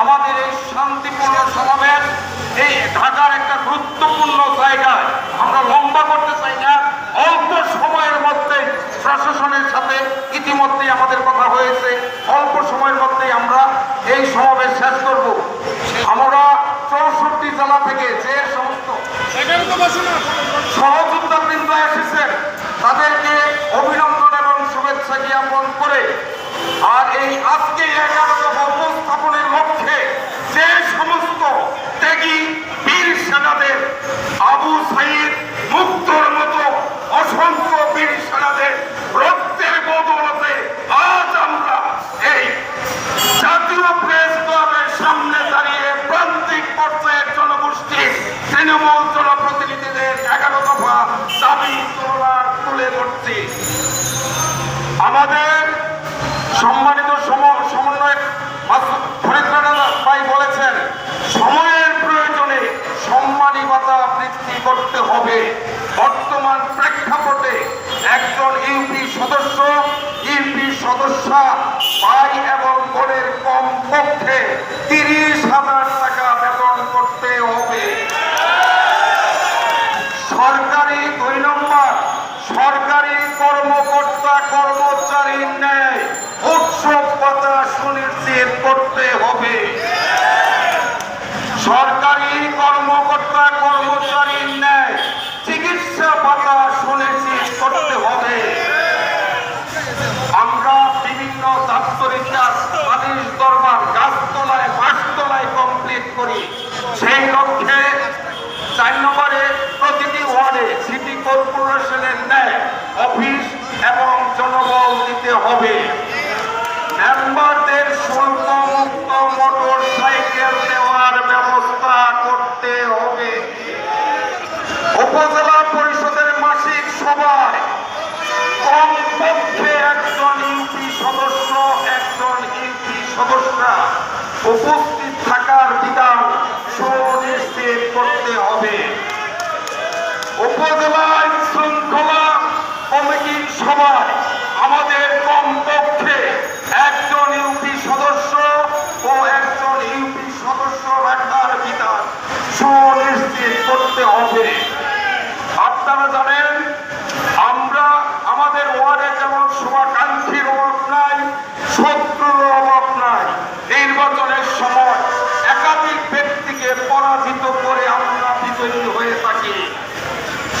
আমাদের এই শান্তিপূর্ণ সমাবেশ এই ঢাকার একটা গুরুত্বপূর্ণ জায়গায় আমরা লম্বা করতে চাই না অল্প সময়ের মধ্যে প্রশাসনের সাথে ইতিমধ্যেই আমাদের কথা হয়েছে অল্প সময়ের মধ্যেই আমরা এই সমাবেশ শেষ করব। আমরা চৌষট্টি জেলা থেকে যে সমস্ত সহযোদ্ধাবৃন্দ এসেছেন সম্মানী ভাতা বৃদ্ধি করতে হবে। বর্তমান প্রেক্ষাপটে একজন ইউপি সদস্য, ইউপি সদস্যা ভাই এবং বোনের কম পক্ষে তিরিশ হাজার টাকা বেতন করতে হবে। সরকারি দুই নম্বর, সরকারি কর্মকর্তা কর্মচারীর ন্যায় উৎসব পাতা সুনিশ্চিত করতে হবে সরকারি কর্মকর্তা কর্মচারীর ন্যায় চিকিৎসা পাতা সুনিশ্চিত করতে হবে আমরা বিভিন্ন দাপ্তরিক কাজ আদেশ দরবার গাছতলায় বাসতলায় কমপ্লিট করি সেই লক্ষ্যে চার নম্বরে প্রতিটি ওয়ার্ডে সিটি কর্পোরেশনের ন্যায় অফিস এবং জনবল দিতে হবে। মেম্বারদের শুল্ক মুক্ত মোটর সাইকেল দেওয়ার ব্যবস্থা করতে হবে। উপজেলা পরিষদের মাসিক সভায় কমপক্ষে একজন ইউপি সদস্য, একজন ইউপি সদস্যা উপস্থিত থাকার বিধান সুনিশ্চিত করতে হবে। উপজেলায় শৃঙ্খলা কমিটির সভায় আমাদের কমপক্ষে একজন ইউপি সদস্য ও একজন ইউপি সদস্য রাখার বিধান সুনিশ্চিত করতে হবে। আপনারা জানেন, আমরা আমাদের ওয়ার্ডে যেমন শুভাকাঙ্ক্ষীর অভাব নাই, শত্রুর অভাব নাই। নির্বাচনের সময় একাধিক ব্যক্তিকে পরাজিত করে আমরা বিজয়ী হয়ে থাকি।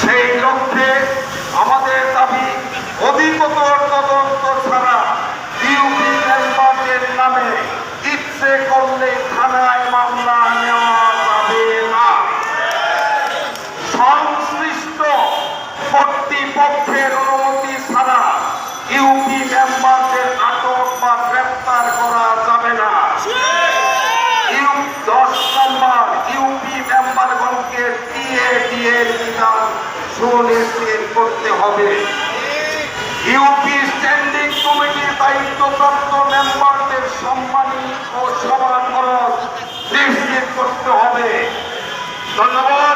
সেই লক্ষ্যে আমাদের দাবি, অধিকতর টিএ বিধান সুনিশ্চিত করতে হবে। ইউপি স্ট্যান্ডিং কমিটির দায়িত্বপ্রাপ্ত মেম্বারদের সম্মানী ও সমান খরচ নিশ্চিত করতে হবে। ধন্যবাদ।